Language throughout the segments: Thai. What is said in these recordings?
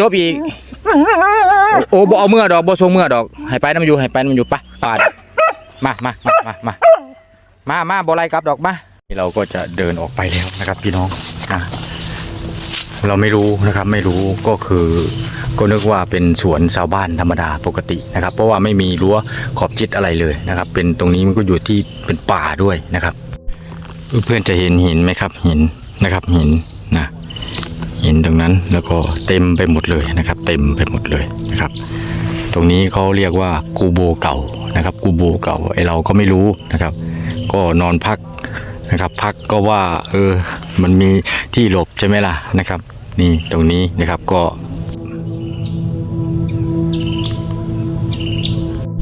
จบอีก โอ้บ่เอาเมื่อดอกบ่ทรงเมื่อดอกให้ไปน้ำอยู่ให้ไปน้ำอยู่ปะปาดมามามามามามามาบ่ไล่กลับดอกมาทีเราก็จะเดินออกไปแล้วนะครับพี่น้องนะเราไม่รู้นะครับไม่รู้ก็คือก็นึกว่าเป็นสวนชาวบ้านธรรมดาปกตินะครับ เพราะว่าไม่มีรั้วขอบชิดอะไรเลยนะครับ เป็นตรงนี้มันก็อยู่ที่เป็นป่าด้วยนะครับ เพื่อนจะเห็นหินไหมครับหินนะครับหิน หินตรงนั้น แล้วก็เต็มไปหมดเลยนะครับ เต็มไปหมดเลยนะครับ ตรงนี้เขาเรียกว่ากูโบเก่านะครับกูโบเก่าไอเราก็ไม่รู้นะครับ ก็นอนพักนะครับ พักก็ว่าเออมันมีที่หลบใช่ไหมล่ะนะครับ นี่ตรงนี้นะครับก็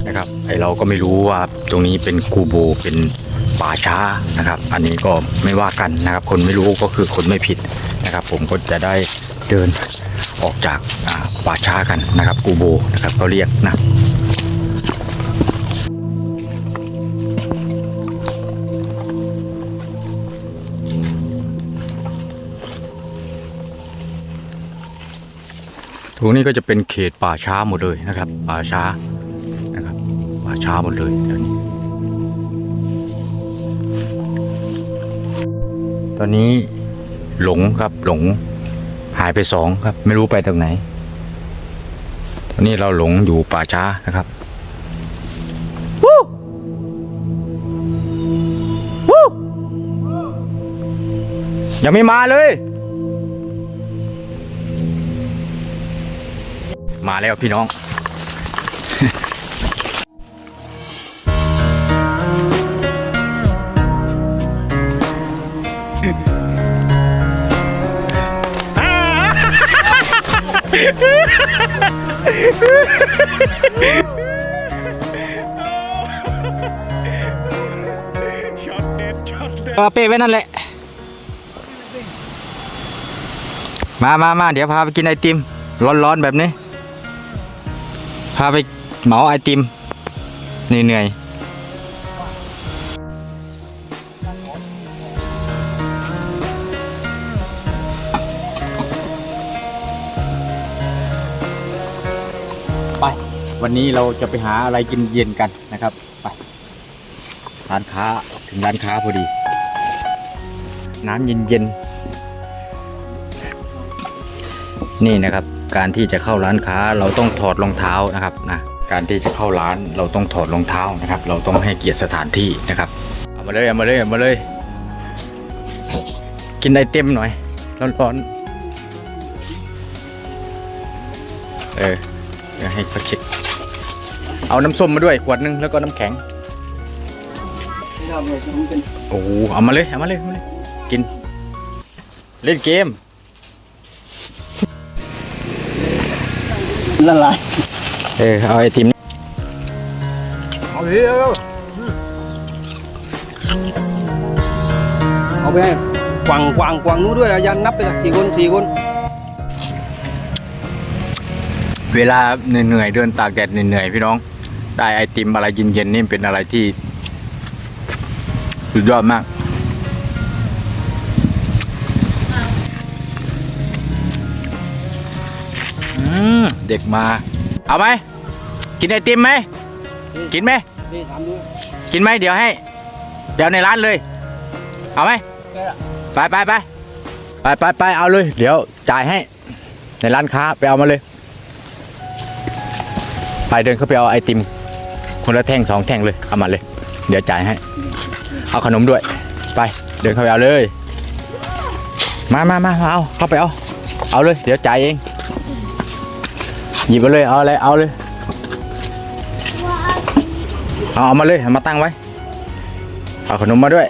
นะครับไอเราก็ไม่รู้ว่าตรงนี้เป็นกูโบเป็นป่าช้านะครับ อันนี้ก็ไม่ว่ากันนะครับ คนไม่รู้ก็คือคนไม่ผิด นะครับ ผมก็จะได้เดินออกจากป่าช้ากันนะครับกูโบนะครับเขาเรียกนะตรงนี้ก็จะเป็นเขตป่าช้าหมดเลยนะครับ ป่าช้านะครับป่าช้าหมดเลยแถวนี้ ตอนนี้ หลงครับหลง หายไปสองครับ ไม่รู้ไปตรงไหน ตอนนี้เราหลงอยู่ป่าช้านะครับวู้วู้ยังไม่มาเลย มาแล้วพี่น้อง เออเป้ไว้นั่นแหละ มามามาเดี๋ยวพาไปกินไอติม ร้อนๆแบบนี้ พาไปเหมาไอติมเหนื่อยๆ วันนี้เราจะไปหาอะไรกินเย็นกันนะครับ ไปร้านค้าถึงร้านค้าพอดี น้ำเย็นๆนี่นะครับ การที่จะเข้าร้านค้าเราต้องถอดรองเท้านะครับนะการที่จะเข้าร้านเราต้องถอดรองเท้านะครับ เราต้องให้เกียรติสถานที่นะครับเอามาเลยเอามาเลยเอามาเลย กินไอเต็มหน่อยร้อนๆเออเดี๋ยวให้เขาเช็ค เอาน้ำส้มมาด้วยขวดนึงแล้วก็น้ำแข็ง โอ้โหเอามาเลยเอามาเลยเอามาเลย กิน เล่นเกม ละลาย เออเอาไอติมเอาเร็วเอาไปให้กวางกวางกวางนู้นด้วยนะยันนับไปนะกี่คนสี่คน เวลาเหนื่อยๆเดินตากแดดเหนื่อยๆพี่น้อง ได้ไอติมอะไรเย็นๆนี่เป็นอะไรที่สุดยอดมากอืมเด็กมา เอาไหม กินไอติมไหม กินไหม กินไหม เดี๋ยวให้ เดี๋ยวในร้านเลย เอาไหม ไปไปไปไปไปไปเอาเลย เดี๋ยวจ่ายให้ ในร้านค้าไปเอามาเลย ไปเดินเข้าไปเอาไอติม คนละแท่งสองแท่งเลย เอามาเลย เดี๋ยวจ่ายให้ เอาขนมด้วย ไป เดินเข้าไปเอาเลย มามามาเอา เข้าไปเอา เอาเลย เดี๋ยวจ่ายเอง หยิบมาเลย เอาอะไร เอาเลย เอาเอามาเลย มาตั้งไว้ เอาขนมมาด้วย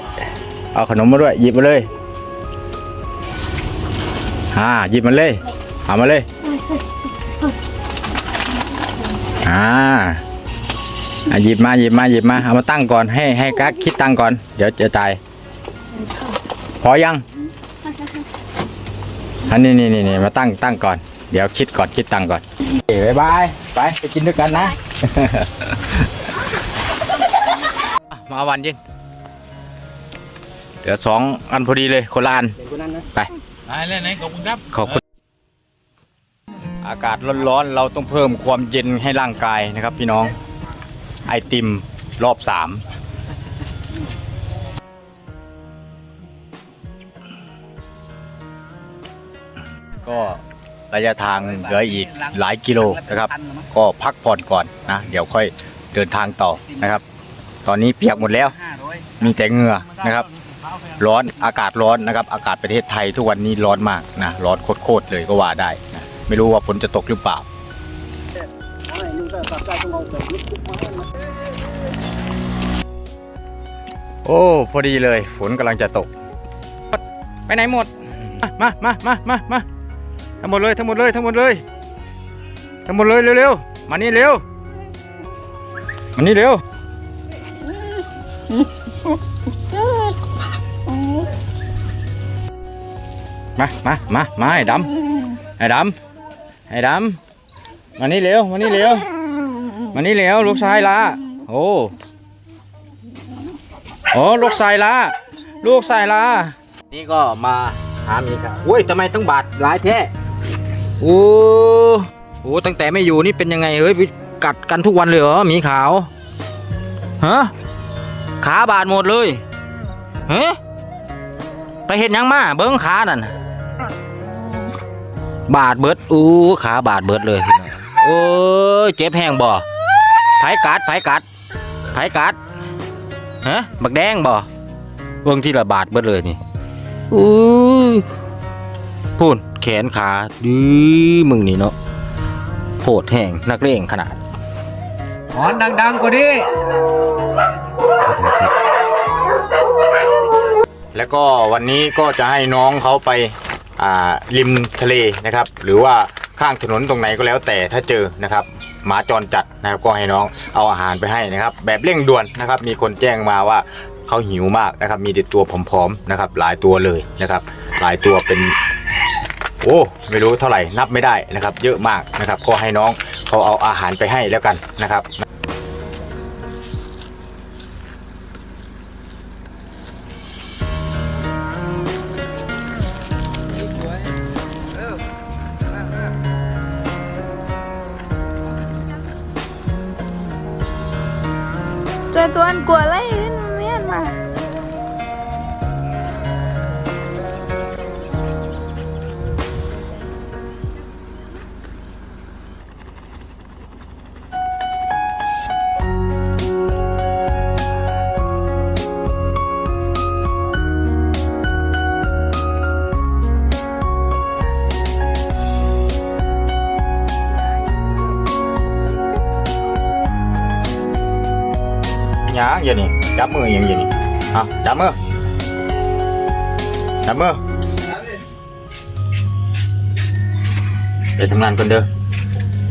เอาขนมมาด้วย หยิบมาเลย อ่า หยิบมาเลย เอามาเลย อ่า อะหยิบมาหยิบมาหยิบมาเอามาตั้งก่อนให้ให้กั๊กคิดตังค์ก่อน เดี๋ยวจะจ่ายพอยังอันนี้นี่นี่นี่มาตั้งตั้งก่อน เดี๋ยวคิดก่อนคิดตังค์ก่อนเอ้ยบายไปไปกินด้วยกันนะ มาวันเย็นเดี๋ยวสองอันพอดีเลยคนละอันเด็กคนนั้นนะไปได้เลยไหนขอบคุณครับขอบคุณอากาศร้อนๆเราต้องเพิ่มความเย็นให้ร่างกายนะครับพี่น้อง ไอติมรอบสามก็ระยะทางเหลืออีกหลายกิโลนะครับ ก็พักผ่อนก่อนนะ เดี๋ยวค่อยเดินทางต่อนะครับ ตอนนี้เปียกหมดแล้ว มีแต่เหงื่อนะครับ ร้อนอากาศร้อนนะครับ อากาศประเทศไทยทุกวันนี้ร้อนมากนะร้อนโคตรเลยก็ว่าได้นะไม่รู้ว่าฝนจะตกหรือเปล่า โอ้ พอดีเลย ฝนกำลังจะตก ไปไหนหมด มามามามามาทั้งหมดเลยทั้งหมดเลยทั้งหมดเลยทั้งหมดเลยเร็วๆมานี่เร็วมานี่เร็วมามามามาไอ้ดำไอ้ดำไอ้ดำมานี่เร็วมานี่เร็วมานี่เร็วลูกชายละโอ้ โอ้ลูกชายละลูกชายละนี่ก็มาหาหมีครับโอ้ยทำไมต้องบาดหลายแท้โอ้โหตั้งแต่ไม่อยู่นี่เป็นยังไงเฮ้ยกัดกันทุกวันเลยเหรอหมีขาวฮะขาบาดหมดเลยเฮ้ไปเห็นยังมาเบิ้งขานั่นน่ะบาดเบิดอู้ขาบาดเบิดเลยพี่น้องโอ้ยเจ็บแห้งบ่ไผกัดไผกัดไผกัด ฮะบักแดงบ่เบิ่งที่ละบาดเบิดเลยนี่อู้ยพูนแขนขาดื้อมึงนี่เนาะโหดแห้งนักเลงขนาดหอนดังๆกว่านี้แล้วก็วันนี้ก็จะให้น้องเขาไปอ่าริมทะเลนะครับ หรือว่าข้างถนนตรงไหนก็แล้วแต่ถ้าเจอนะครับ หมาจรจัดนะครับก็ให้น้องเอาอาหารไปให้นะครับ แบบเร่งด่วนนะครับ มีคนแจ้งมาว่าเขาหิวมากนะครับ มีเด็ดตัวผอมๆนะครับ หลายตัวเลยนะครับ หลายตัวเป็น โอ้ไม่รู้เท่าไหร่นับไม่ได้นะครับ เยอะมากนะครับ ก็ให้น้องเขาเอาอาหารไปให้แล้วกันนะครับ หยังอย่านี่จับมืออย่างย่านี่เอาจับมือจับมือไปทำงานก่อนเด้อ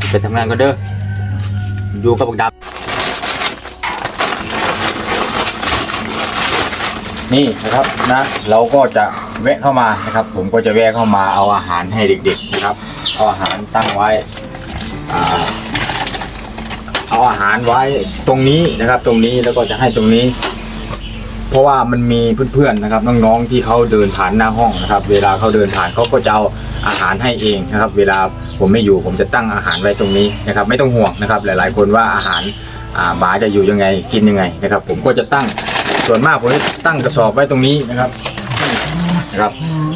ไปทำงานก่อนเด้ออยู่กับบักดำนี่นะครับนะ เราก็จะแวะเข้ามานะครับ ผมก็จะแวะเข้ามาเอาอาหารให้เด็ก ๆ นะครับ เอาอาหารตั้งไว้อ่า อาหารไว้ตรงนี้นะครับ ตรงนี้แล้วก็จะให้ตรงนี้ เพราะว่ามันมีเพื่อนๆนะครับน้องๆที่เขาเดินผ่านหน้าห้องนะครับ เวลาเขาเดินผ่านเขาก็จะเอาอาหารให้เองนะครับ เวลาผมไม่อยู่ผมจะตั้งอาหารไว้ตรงนี้นะครับ ไม่ต้องห่วงนะครับ หลาย ๆ คนว่าอาหารอ่าหมาจะอยู่ยังไงกินยังไงนะครับ ผมก็จะตั้งส่วนมากผมจะตั้งกระสอบไว้ตรงนี้นะครับนะครับ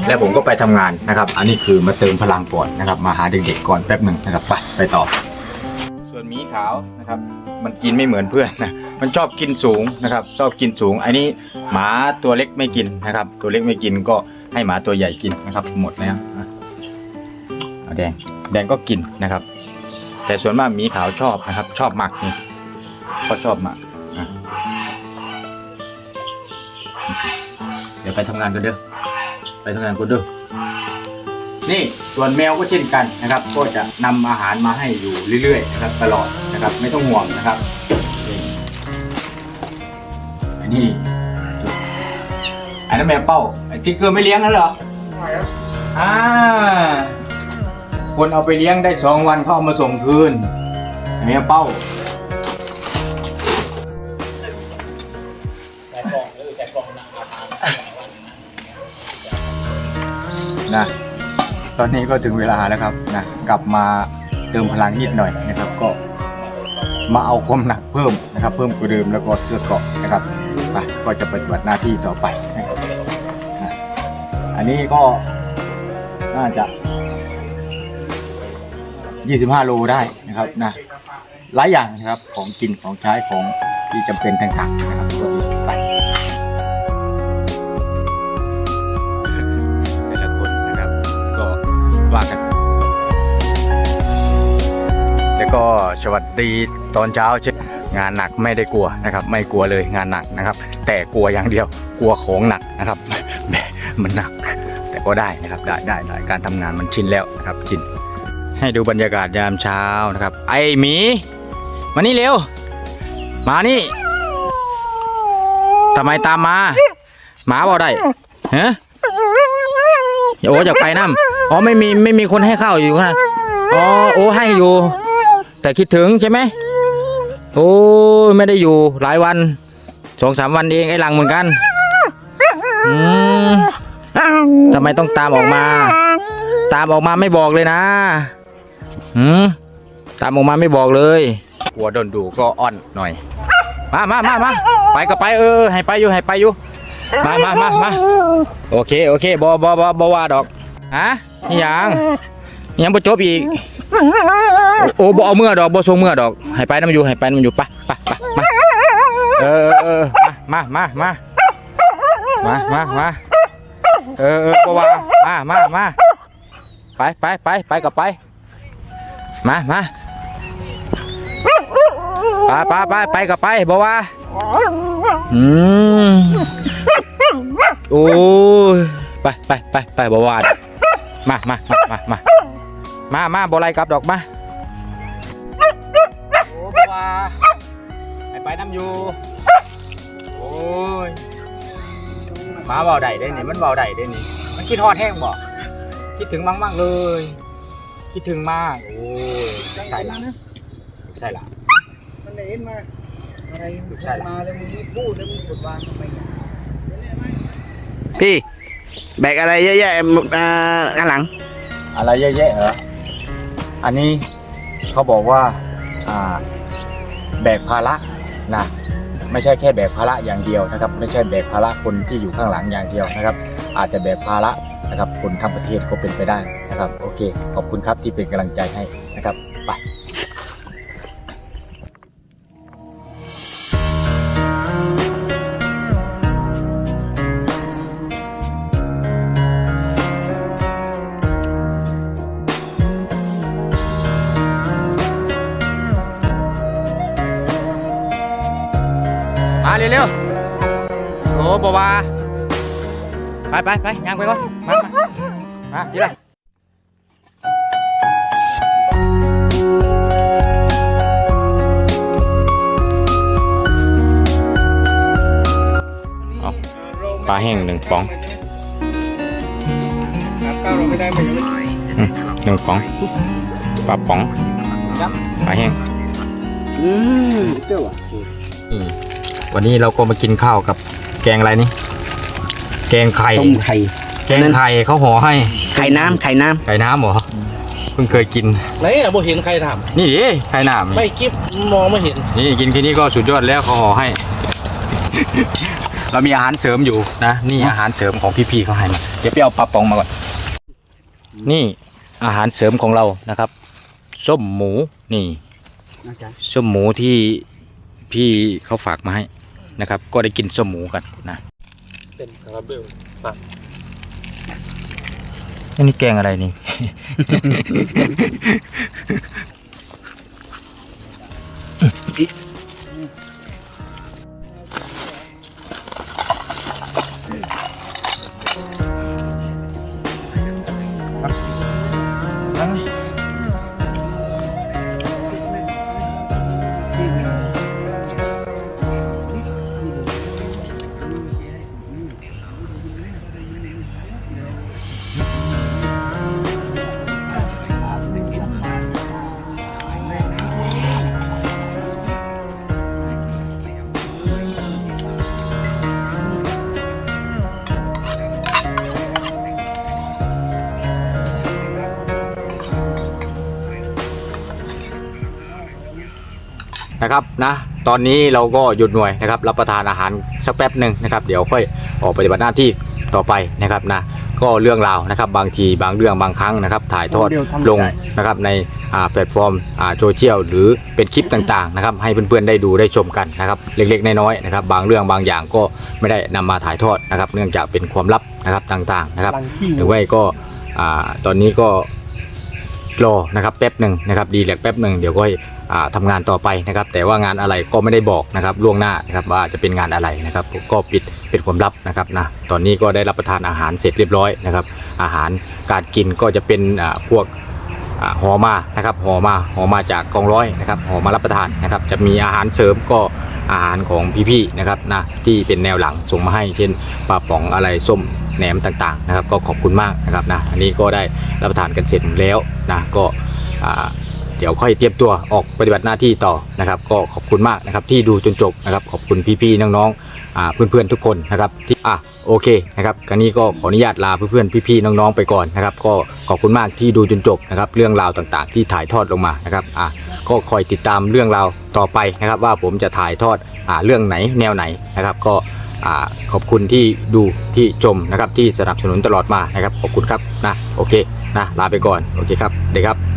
แล้วผมก็ไปทำงานนะครับ อันนี้คือมาเติมพลังก่อนนะครับ มาหาเด็กๆก่อนแป๊บหนึ่งนะครับไปไปต่อ หมีขาวนะครับ มันกินไม่เหมือนเพื่อนนะมันชอบกินสูงนะครับ ชอบกินสูง อันนี้หมาตัวเล็กไม่กินนะครับ ตัวเล็กไม่กินก็ให้หมาตัวใหญ่กินนะครับ หมดแล้วแดงแดงก็กินนะครับ แต่ส่วนมากหมีขาวชอบนะครับ ชอบหมักนี่ก็ชอบหมักเดี๋ยวไปทำงานกันเด้อไปทำงานกันเด้อ นี่ส่วนแมวก็เช่นกันนะครับ ก็จะนำอาหารมาให้อยู่เรื่อยๆนะครับตลอดนะครับไม่ต้องห่วงนะครับนี่อันนี้อันนั้นแมวเป้าไอ้ติ๊กเกอร์ไม่เลี้ยงแล้วเหรออ่าคนเอาไปเลี้ยงได้สองวันเขาเอามาส่งคืนไอ้แมวเป้านะ ตอนนี้ก็ถึงเวลาแล้วครับนะกลับมาเติมพลังนิดหน่อยนะครับ ก็มาเอาความหนักเพิ่มนะครับ เพิ่มกว่าเดิมแล้วก็เสื้อเกราะนะครับไปก็จะปฏิบัติหน้าที่ต่อไปนะครับอะอันนี้ก็น่าจะ 25 โลได้นะครับนะหลายอย่างนะครับของกินของใช้ของที่จำเป็นต่างๆนะครับ ก็สวัสดีตอนเช้าเช่นงานหนักไม่ได้กลัวนะครับ ไม่กลัวเลยงานหนักนะครับ แต่กลัวอย่างเดียวกลัวของหนักนะครับแหมมันหนัก แต่ก็ได้นะครับได้ได้ได้การทำงานมันชินแล้วนะครับชินให้ดูบรรยากาศยามเช้านะครับ ไอหมีมานี่เร็ว มานี่ทำไมตามมา หมาบ่ได้ฮะโอ้อยากไปน้ำอ๋อไม่มีไม่มีคนให้เข้าอยู่นะอ๋อโอ้ให้อยู่ แต่คิดถึงใช่ไหมโอ้ยไม่ได้อยู่หลายวันสองสามวันเองไอ้หลังเหมือนกันอืมทำไมต้องตามออกมา ตามออกมาไม่บอกเลยนะหืมตามออกมาไม่บอกเลยกลัวโดนดูก็อ่อนหน่อย มามามามาไปก็ไปเออให้ไปอยู่ให้ไปอยู่มามามามาโอเคโอเคบอบอบอบอว่าดอกฮะนี่ยังนี่ ยังบ่จบอีก โอ้บอเอาเมื่อดอกบอทรงเมื่อดอกให้ไปน้ำอยู่ให้ไปน้ำอยู่ไปไปไปมาเออเออมามามามามามาเออเออบว่ามามามาไปไปไปไปกับไป มามาไปไปไปไปกับไปบอว่าอืมโอ้ยไปไปไปไปบวามามามามามา มามาบอไรกลับดอกมาโอ้บวาไปไปน้ำอยู่โอ้ยหมาเบาได้ได้นี่มันเบาได้ได้นี่ มันคิดฮอดแห้งบ่คิดถึงมากมากๆเลย คิดถึงมากโอ้ยใช่ละใช่ละมันเห็นมาอะไรใช่ละมาแล้วมึงพูดแล้วมึงกดวางทำไมพี่ แบกอะไรเยอะแยะอ่าข้างหลัง อะไรเยอะแยะเหรอ อันนี้เขาบอกว่าแบกภาระนะไม่ใช่แค่แบกภาระอย่างเดียวนะครับ ไม่ใช่แบกภาระคนที่อยู่ข้างหลังอย่างเดียวนะครับ อาจจะแบกภาระนะครับคนทั้งประเทศก็เป็นไปได้นะครับ โอเค ขอบคุณครับที่เป็นกำลังใจให้นะครับ เร็วๆโอ้บวาไปไปไปย่างไปก่อนมามามาทีละเอาปลาแห้งหนึ่งปองหนึ่งปองปลาป๋องปลาแห้งอืมเจ้าอะ วันนี้เราก็มากินข้าวกับแกงอะไรนี่ แกงไข่ ต้มไข่ แกงไข่เขาห่อให้ ไข่น้ำไข่น้ไข่น้ำเหรอเพิ่งเคยกิน ไหนอะบ่เห็นใครทนี่ดิไข่น้ำำนี่ไม่กิ๊บมองไม่เห็น นี่กินแค่นี้ก็สุดยอดแล้วเขาห่อให้ เรามีอาหารเสริมอยู่นะ นี่อาหารเสริมของพี่ๆเขาให้มาเดี๋ยวไปเอาปลาปองมาก่อน นี่อาหารเสริมของเรานะครับ ส้มหมูนี่ ส้มหมูที่พี่เขาฝากมาให้ นะครับ ก็ได้กินส้มหมูกันนะเป็นคาราเบลอันนี้แกงอะไรนี่เนะครับนะตอนนี้เราก็หยุดหน่วยนะครับรับประทานอาหารสักแป๊บหนึ่งนะครับเดี๋ยวค่อยออกปฏิบัติหน้าที่ต่อไปนะครับนะก็เรื่องราวนะครับบางทีบางเรื่องบางครั้งนะครับถ่ายทอดลงนะครับในอ่าแพลตฟอร์มอ่าโซเชียลหรือเป็นคลิปต่างๆนะครับให้เพื่อนๆได้ดูได้ชมกันนะครับเล็กๆน้อยๆนะครับบางเรื่องบางอย่างก็ไม่ได้นำมาถ่ายทอดนะครับ เนื่องจากเป็นความลับนะครับต่างๆนะครับหรือว่าก็อ่าตอนนี้ก็รอนะครับแป๊บหนึ่งนะครับดีแลกแป๊บหนึ่งเดี๋ยวก็ อ่าทำงานต่อไปนะครับ แต่ว่างานอะไรก็ไม่ได้บอกนะครับล่วงหน้านะครับว่าจะเป็นงานอะไรนะครับก็ปิดเป็นความลับนะครับนะตอนนี้ก็ได้รับประทานอาหารเสร็จเรียบร้อยนะครับ อาหารการกินก็จะเป็นพวกห่อมานะครับห่อมาห่อมาจากกองร้อยนะครับห่อมารับประทานนะครับ จะมีอาหารเสริมก็อาหารของพี่ๆนะครับนะที่เป็นแนวหลังส่งมาให้เช่นปลาป๋องอะไรส้มแหนมต่างๆนะครับ ก็ขอบคุณมากนะครับนะอันนี้ก็ได้รับประทานกันเสร็จแล้วนะก็อ่า เดี๋ยวค่อยเตรียมตัวออกปฏิบัติหน้าที่ต่อนะครับ ก็ขอบคุณมากนะครับที่ดูจนจบนะครับ ขอบคุณพี่ๆน้องๆเพื่อนๆทุกคนนะครับที่อะโอเคนะครับกันนี้ก็ขออนุญาตลาเพื่อนๆพี่ๆน้องๆไปก่อนนะครับ ก็ขอบคุณมากที่ดูจนจบนะครับ เรื่องราวต่างๆ ที่ถ่ายทอดลงมานะครับอะก็คอยติดตามเรื่องราวต่อไปนะครับ ว่าผมจะถ่ายทอดอ่าเรื่องไหนแนวไหนนะครับ ก็อ่าขอบคุณที่ดูที่ชมนะครับที่สนับสนุนตลอดมานะครับ ขอบคุณครับนะโอเคนะลาไปก่อนโอเคครับเด็กครับ